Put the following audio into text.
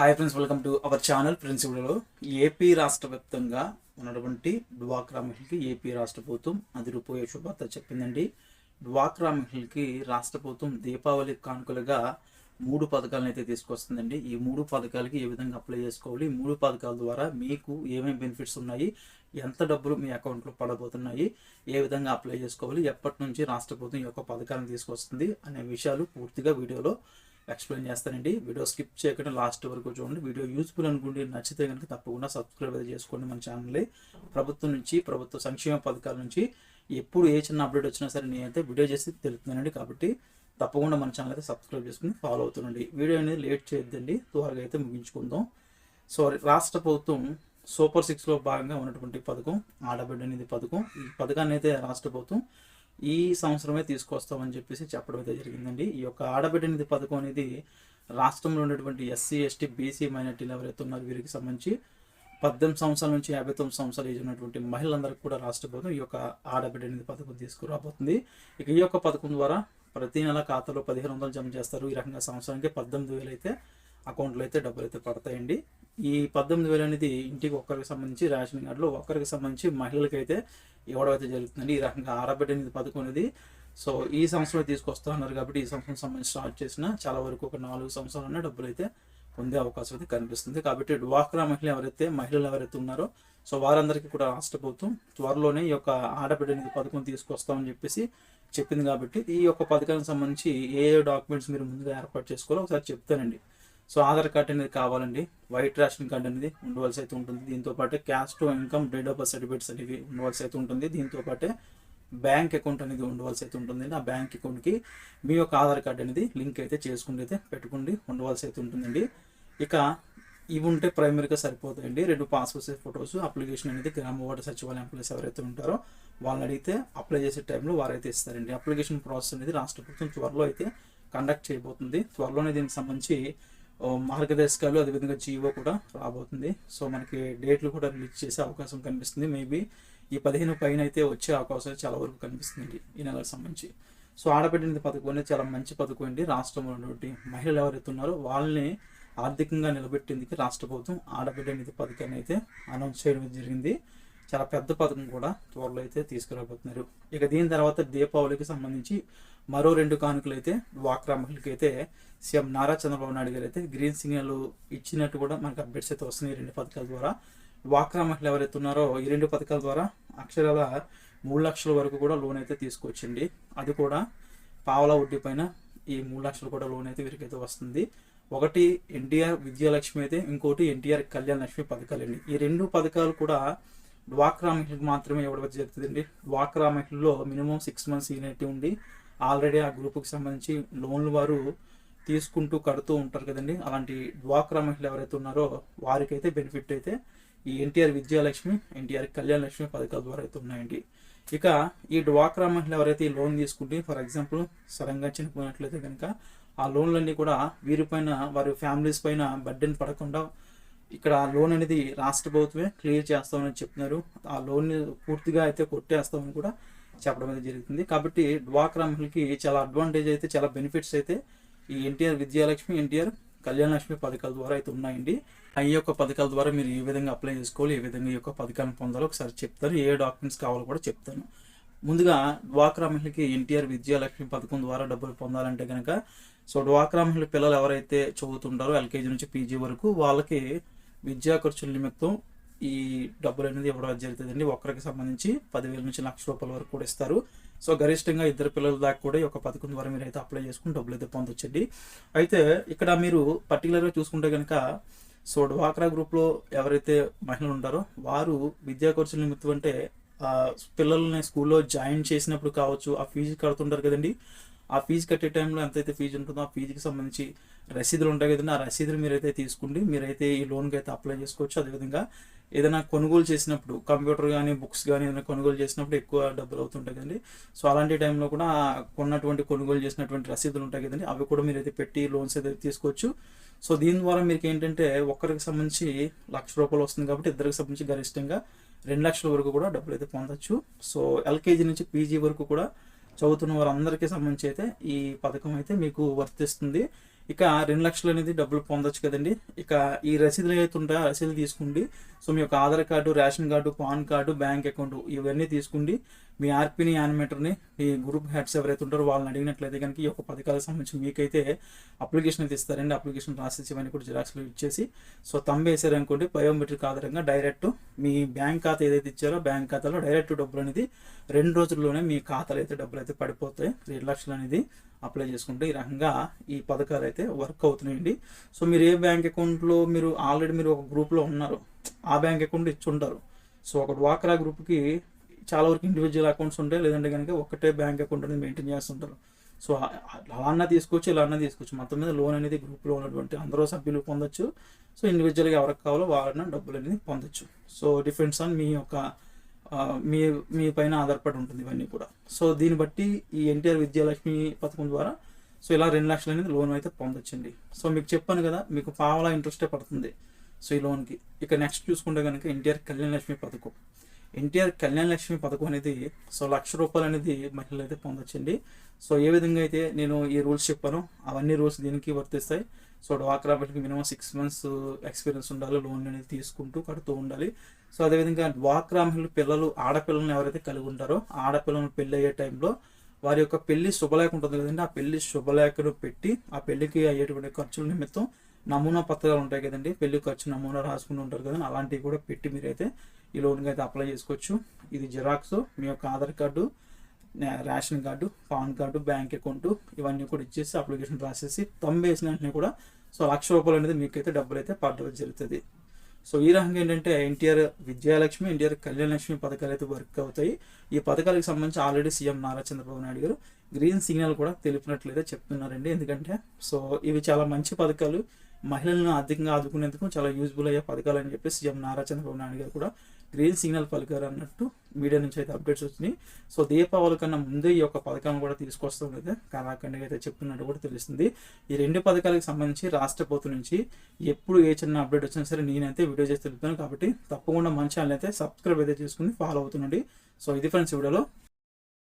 Hi friends welcome to our channel friends వీడియోలో AP రాష్ట్ర వ్యాప్తంగా ఉన్నటువంటి డ్వాక్రా మహిళకి ఏపీ రాష్ట్ర ప్రభుత్వం అదిరిపోయే శుభార్త చెప్పిందండి. డ్వాక్రా మహిళకి రాష్ట్ర ప్రభుత్వం దీపావళి కానుకలుగా మూడు పథకాలను అయితే తీసుకొస్తుందండి. ఈ మూడు పథకాలకి ఏ విధంగా అప్లై చేసుకోవాలి? ఈ మూడు పథకాల ద్వారా మీకు ఏమేమి బెనిఫిట్స్ ఉన్నాయి? ఎంత డబ్బులు మీ అకౌంట్లో పడబోతున్నాయి? ఏ విధంగా అప్లై చేసుకోవాలి? ఎప్పటి నుంచి రాష్ట్ర ప్రభుత్వం ఈ యొక్క పథకాలను తీసుకొస్తుంది? అనే విషయాలు పూర్తిగా వీడియోలో ఎక్స్ప్లెయిన్ చేస్తానండి. వీడియో స్కిప్ చేయకుండా లాస్ట్ వరకు చూడండి. వీడియో యూస్ఫుల్ అనుకుంటే నచ్చితే కనుక తప్పకుండా సబ్స్క్రైబ్ చేసుకోండి మన ఛానల్ని ప్రభుత్వం నుంచి ప్రభుత్వ సంక్షేమ పథకాల నుంచి ఎప్పుడు ఏ చిన్న అప్డేట్ వచ్చినా సరే నేనైతే వీడియో చేసి తెలుపుతున్నానండి. కాబట్టి తప్పకుండా మన ఛానల్ అయితే సబ్స్క్రైబ్ చేసుకుని ఫాలో అవుతుండండి. వీడియో అనేది లేట్ చేయొద్దండి. త్వరగా అయితే ముగించుకుందాం. సో రాష్ట్ర ప్రభుత్వం సూపర్ సిక్స్లో భాగంగా ఉన్నటువంటి పథకం ఆడబిడ్డ అనేది పథకం. ఈ పథకాన్ని అయితే రాష్ట్ర ప్రభుత్వం ఈ సంవత్సరమే తీసుకొస్తామని చెప్పేసి చెప్పడం అయితే జరిగిందండి. ఈ యొక్క ఆడబిడ్డ నిధి పథకం అనేది రాష్ట్రంలో ఉన్నటువంటి ఎస్సీ ఎస్టీ బీసీ మైనార్టీలు ఎవరైతే ఉన్నారు వీరికి సంబంధించి పద్దెనిమిది సంవత్సరాల నుంచి యాభై తొమ్మిది సంవత్సరాలు ఏజ్ ఉన్నటువంటి మహిళలందరికీ కూడా రాష్ట్ర ప్రభుత్వం ఈ యొక్క ఆడబిడ్డ నిధి పథకం తీసుకురాబోతుంది. ఇక ఈ యొక్క పథకం ద్వారా ప్రతి నెల ఖాతాలో పదిహేను వందలు జమ చేస్తారు. ఈ రకంగా సంవత్సరానికి పద్దెనిమిది వేలు అయితే అకౌంట్లో అయితే డబ్బులు అయితే పడతాయండి. ఈ పద్దెనిమిది వేలు అనేది ఇంటికి ఒక్కరికి సంబంధించి రేషన్ కార్డులో ఒక్కరికి సంబంధించి మహిళలకి అయితే ఇవ్వడం అయితే జరుగుతుందండి. ఈ రకంగా ఆడబిడ్డ నిధి పథకం అనేది సో ఈ సంవత్సరం తీసుకొస్తా ఉన్నారు కాబట్టి ఈ సంవత్సరం సంబంధించి స్టార్ట్ చేసిన చాలా వరకు ఒక నాలుగు సంవత్సరాలనే డబ్బులు అయితే పొందే అవకాశం అయితే కనిపిస్తుంది. కాబట్టి డ్వాక్రా మహిళలు ఎవరైతే మహిళలు ఎవరైతే ఉన్నారో సో వారందరికీ కూడా రాష్ట్ర ప్రభుత్వం త్వరలోనే ఈ యొక్క ఆడబిడ్డ నిధి పథకం తీసుకొస్తామని చెప్పేసి చెప్పింది కాబట్టి ఈ యొక్క పథకానికి సంబంధించి ఏ ఏ డాక్యుమెంట్స్ మీరు ముందుగా ఏర్పాటు చేసుకోవాలో ఒకసారి చెప్తానండి. సో ఆధార్ కార్డ్ అనేది కావాలండి. వైట్ రేషన్ కార్డ్ అనేది ఉండవలసి అయితే ఉంటుంది. దీంతో పాటు caste income date of birth certificates అనేవి ఉండవలసి అయితే ఉంటుంది. దీంతో పాటే బ్యాంక్ అకౌంట్ అనేది ఉండవలసి అయితే ఉంటుంది. ఆ బ్యాంక్ అకౌంట్కి మీ యొక్క ఆధార్ కార్డ్ అనేది లింక్ అయితే చేసుకుంటే అయితే పెట్టుకుండి. ఉండవలసి అయితే ఉంటుందండి. ఇక ఇవి ఉంటే ప్రైమరీగా సరిపోతాయండి. రెండు పాస్పోర్ట్ సైజ్ ఫొటోస్ అప్లికేషన్ అనేది గ్రామ వార్డు సచివాలయం ఎంప్లాయీస్ ఎవరైతే ఉంటారో వాళ్ళని అడిగితే అప్లై చేసే టైంలో వారైతే ఇస్తారండి. అప్లికేషన్ ప్రాసెస్ అనేది రాష్ట్ర ప్రభుత్వం త్వరలో అయితే కండక్ట్ చేయబోతుంది. త్వరలోనే దీనికి సంబంధించి మార్గదర్శకాలు అదేవిధంగా జీవో కూడా రాబోతుంది. సో మనకి డేట్లు కూడా రిలీజ్ చేసే అవకాశం కనిపిస్తుంది. మేబీ ఈ పదిహేను పైన అయితే వచ్చే అవకాశం చాలా వరకు కనిపిస్తుంది ఈ నెలకు సంబంధించి. సో ఆడబిడ్డ నిధి పథకం అనేది చాలా మంచి పథకం అండి. రాష్ట్రంలో ఉన్నటువంటి మహిళలు ఎవరైతే ఉన్నారో వాళ్ళని ఆర్థికంగా నిలబెట్టేందుకు రాష్ట్ర ప్రభుత్వం ఆడబిడ్డ నిధి పథకాన్ని అయితే అనౌన్స్ చేయడం జరిగింది. చాలా పెద్ద పథకం కూడా త్వరలో అయితే తీసుకురాబోతున్నారు. ఇక దీని తర్వాత దీపావళికి సంబంధించి మరో రెండు కానుకలు అయితే డ్వాక్రా మహిళకి అయితే సీఎం నారా చంద్రబాబు నాయుడు గారు అయితే గ్రీన్ సిగ్నల్ ఇచ్చినట్టు కూడా మనకు అప్డేట్స్ అయితే వస్తున్నాయి రెండు పథకాల ద్వారా. డ్వాక్రా మహిళ ఎవరైతే ఉన్నారో ఈ రెండు పథకాల ద్వారా అక్షరాల మూడు లక్షల వరకు కూడా లోన్ అయితే తీసుకొచ్చింది. అది కూడా పావలా వడ్డీ పైన ఈ మూడు లక్షలు కూడా లోన్ అయితే వీరికైతే వస్తుంది. ఒకటి ఎన్టీఆర్ విద్యాలక్ష్మి అయితే ఇంకోటి ఎన్టీఆర్ కళ్యాణ లక్ష్మి పథకాలండి. ఈ రెండు పథకాలు కూడా డ్వాక్రా మహిళలకు మాత్రమే ఇవ్వడం జరుగుతుందండి? డ్వాక్రా మహిళల్లో మినిమం సిక్స్ మంత్స్ సీనియరిటీ ఉండి ఆల్రెడీ ఆ గ్రూప్కి సంబంధించి లోన్లు వారు తీసుకుంటూ కడుతూ ఉంటారు కదండి. అలాంటి డ్వాక్రా మహిళలు ఎవరైతే ఉన్నారో వారికైతే బెనిఫిట్ అయితే ఈ ఎన్టీఆర్ విద్యాలక్ష్మి ఎన్టీఆర్ కళ్యాణ లక్ష్మి పథకాల ద్వారా అయితే ఉన్నాయండి. ఇక ఈ డ్వాక్రా మహిళ ఎవరైతే ఈ లోన్ తీసుకుంటే ఫర్ ఎగ్జాంపుల్ సడన్గా చనిపోయినట్లయితే కనుక ఆ లోన్లన్నీ కూడా వీరిపైన వారి ఫ్యామిలీస్ పైన బడ్డెన్ పడకుండా ఇక్కడ లోన్ అనేది రాష్ట్ర ప్రభుత్వమే క్లియర్ చేస్తామని చెప్తున్నారు. ఆ లోన్ పూర్తిగా అయితే కొట్టేస్తామని కూడా చెప్పడం అయితే జరుగుతుంది. కాబట్టి డ్వాక్రా మహిళకి చాలా అడ్వాంటేజ్ అయితే చాలా బెనిఫిట్స్ అయితే ఈ ఎన్టీఆర్ విద్యాలక్ష్మి ఎన్టీఆర్ కళ్యాణ లక్ష్మి పథకాల ద్వారా అయితే ఉన్నాయండి. ఆ ఈ యొక్క పథకాల ద్వారా మీరు ఏ విధంగా అప్లై చేసుకోవాలి ఏ విధంగా ఈ యొక్క పథకాన్ని పొందాలో ఒకసారి చెప్తాను. ఏ డాక్యుమెంట్స్ కావాలో కూడా చెప్తాను. ముందుగా డ్వాక్రా మహిళకి ఎన్టీఆర్ విద్యాలక్ష్మి పథకం ద్వారా డబ్బులు పొందాలంటే కనుక సో డ్వాక్రా మహిళ పిల్లలు ఎవరైతే చదువుతుంటారో ఎల్కేజీ నుంచి పీజీ వరకు వాళ్ళకి విద్యా ఖర్చుల నిమిత్తం ఈ డబ్బులు అనేది ఇవ్వడం జరుగుతుందండి. ఒక్కరికి సంబంధించి పదివేల నుంచి లక్ష రూపాయల వరకు కూడా ఇస్తారు. సో గరిష్టంగా ఇద్దరు పిల్లల దాకా కూడా ఈ యొక్క పథకం ద్వారా మీరు అయితే అప్లై చేసుకుని డబ్బులు అయితే పొందొచ్చండి. అయితే ఇక్కడ మీరు పర్టికులర్గా చూసుకుంటే కనుక సో డ్వాక్రా గ్రూప్లో ఎవరైతే మహిళలు ఉంటారో వారు విద్యా ఖర్చుల నిమిత్తం అంటే పిల్లల్ని స్కూల్లో జాయిన్ చేసినప్పుడు కావచ్చు ఆ ఫీజు కడుతుంటారు కదండి. ఆ ఫీజు కట్టే టైంలో ఎంతైతే ఫీజు ఉంటుందో ఆ ఫీజుకి సంబంధించి రసీదులు ఉంటాయి కదండి ఆ రసీదులు మీరైతే తీసుకోండి మీరైతే ఈ లోన్కి అయితే అప్లై చేసుకోవచ్చు. అదేవిధంగా ఏదైనా కొనుగోలు చేసినప్పుడు కంప్యూటర్ కానీ బుక్స్ కానీ ఏదైనా కొనుగోలు చేసినప్పుడు ఎక్కువ డబ్బులు అవుతుంటాయి కదండి. సో అలాంటి టైంలో కూడా కొన్నటువంటి కొనుగోలు చేసినటువంటి రసీదులు ఉంటాయి కదండి అవి కూడా మీరైతే పెట్టి లోన్స్ అయితే తీసుకోవచ్చు. సో దీని ద్వారా మీకు ఏంటంటే ఒక్కరికి సంబంధించి లక్ష రూపాయలు వస్తుంది కాబట్టి ఇద్దరికి సంబంధించి గరిష్టంగా రెండు లక్షల వరకు కూడా డబ్బులు అయితే పొందొచ్చు. సో ఎల్కేజీ నుంచి పీజీ వరకు కూడా చదువుతున్న వారందరికీ సంబంధించి అయితే ఈ పథకం అయితే మీకు వర్తిస్తుంది. ఇక రెండు లక్షలు అనేది డబ్బులు పొందొచ్చు కదండి. ఇక ఈ రసీదులు ఏవైతే ఉంటాయో రసీదులు తీసుకోండి. సో మీ యొక్క Aadhaar card ration card PAN card bank account ఇవన్నీ తీసుకోండి. మీ ఆర్పీని యానిమేటర్ని మీ గ్రూప్ హెడ్స్ ఎవరైతే ఉంటారో వాళ్ళని అడిగినట్లయితే కనుక ఈ యొక్క పథకాలకు సంబంధించి మీకైతే అప్లికేషన్ అయితే ఇస్తారండి. అప్లికేషన్ రాసేసి ఇవన్నీ కూడా జిరాక్స్లు ఇచ్చేసి సో తంబు వేసారనుకోండి బయోమెట్రిక్ ఆధారంగా డైరెక్ట్ మీ బ్యాంక్ ఖాతా ఏదైతే ఇచ్చారో బ్యాంక్ ఖాతాలో డైరెక్ట్ డబ్బులు అనేది రెండు రోజుల్లోనే మీ ఖాతాలో అయితే డబ్బులు అయితే పడిపోతాయి. రెండు లక్షలు అనేది అప్లై చేసుకుంటే ఈ రకంగా ఈ పథకాలు అయితే వర్క్ అవుతున్నాయండి. సో మీరు ఏ బ్యాంక్ అకౌంట్లో మీరు ఆల్రెడీ మీరు ఒక గ్రూప్లో ఉన్నారు ఆ బ్యాంక్ అకౌంట్ ఇచ్చి ఉంటారు. సో ఒక డ్వాక్రా గ్రూప్కి చాలా వరకు ఇండివిజువల్ అకౌంట్స్ ఉంటాయి లేదంటే కనుక ఒకటే బ్యాంక్ అకౌంట్ అనేది మెయింటైన్ చేస్తుంటారు. సో అలా అన్నా తీసుకోవచ్చు ఇలా అన్నా తీసుకోవచ్చు. మొత్తం మీద లోన్ అనేది గ్రూప్లో ఉన్నటువంటి అందరూ సభ్యులు పొందొచ్చు. సో ఇండివిజువల్గా ఎవరికి కావాలో వాళ్ళని డబ్బులు అనేది పొందొచ్చు. సో డిఫరెన్స్ ఆన్ మీ యొక్క మీ మీ పైన ఆధారపడి ఉంటుంది ఇవన్నీ కూడా. సో దీన్ని బట్టి ఈ ఎన్టీఆర్ విద్యాలక్ష్మి పథకం ద్వారా సో ఇలా రెండు లక్షలు అనేది లోన్ అయితే పొందొచ్చండి. సో మీకు చెప్పాను కదా మీకు పావలా ఇంట్రెస్టే పడుతుంది. సో ఈ లోన్కి. ఇక నెక్స్ట్ చూసుకుంటే కనుక ఎన్టీఆర్ కళ్యాణ లక్ష్మి పథకం. ఎన్టీఆర్ కళ్యాణ లక్ష్మి పథకం అనేది సో లక్ష రూపాయలు అనేది మహిళలు అయితే పొందొచ్చండి. సో ఏ విధంగా అయితే నేను ఈ రూల్స్ చెప్పానో అవన్నీ రూల్స్ దీనికి వర్తిస్తాయి. సో డ్వాక్రా మహిళకి మినిమం సిక్స్ మంత్స్ ఎక్స్పీరియన్స్ ఉండాలి లోన్ అనేది తీసుకుంటూ కడుతూ ఉండాలి. సో అదేవిధంగా డ్వాక్రా మహిళలు పిల్లలు ఆడపిల్లలను ఎవరైతే కలిగి ఉంటారో ఆడపిల్లలను పెళ్ళి అయ్యే టైంలో వారి యొక్క పెళ్ళి శుభలేఖ ఉంటుంది కదండి ఆ పెళ్ళి శుభలేఖను పెట్టి ఆ పెళ్ళికి అయ్యేటువంటి ఖర్చుల నిమిత్తం నమూనా పత్రాలు ఉంటాయి కదండి పెళ్ళి ఖర్చు నమూనా రాసుకుని ఉంటారు కదండి అలాంటివి కూడా పెట్టి మీరైతే ఈ లోన్కి అయితే అప్లై చేసుకోవచ్చు. ఇది జిరాక్స్ మీ యొక్క Aadhaar card ration card PAN card bank account ఇవన్నీ కూడా ఇచ్చేసి అప్లికేషన్ రాసేసి తొంభై వేసిన వెంటనే కూడా సో లక్ష రూపాయలు అనేది మీకైతే డబ్బులు అయితే పడడం జరుగుతుంది. సో ఈ రకంగా ఏంటంటే ఎన్టీఆర్ విద్యాలక్ష్మి ఎన్టీఆర్ కళ్యాణ లక్ష్మి పథకాలు అయితే వర్క్ అవుతాయి. ఈ పథకాలకు సంబంధించి already CM Nara Chandrababu Naidu garu green signal కూడా తెలిపినట్లయితే చెప్తున్నారండి. ఎందుకంటే సో ఇవి చాలా మంచి పథకాలు. మహిళలను ఆర్థికంగా ఆదుకునేందుకు చాలా యూజ్ఫుల్ అయ్యే పథకాలు అని చెప్పి సీఎం నారా చంద్రబాబు నాయుడు గారు కూడా గ్రీన్ సిగ్నల్ పలికారు అన్నట్టు మీడియా నుంచి అయితే అప్డేట్స్ వచ్చినాయి. సో దీపావళి కన్నా ముందే ఈ యొక్క పథకాన్ని కూడా తీసుకొస్తాం అయితే కళాఖండిగా అయితే చెప్తున్నట్టు కూడా తెలుస్తుంది. ఈ రెండు పథకాలకు సంబంధించి రాష్ట్ర ప్రభుత్వం నుంచి ఎప్పుడు ఏ చిన్న అప్డేట్ వచ్చినా సరే నేనైతే వీడియో చేసి తెలుపుతాను. కాబట్టి తప్పకుండా మన ఛానల్ అయితే సబ్స్క్రైబ్ అయితే చేసుకుని ఫాలో అవుతుండండి. సో ఇది ఫ్రెండ్స్ వీడియోలో.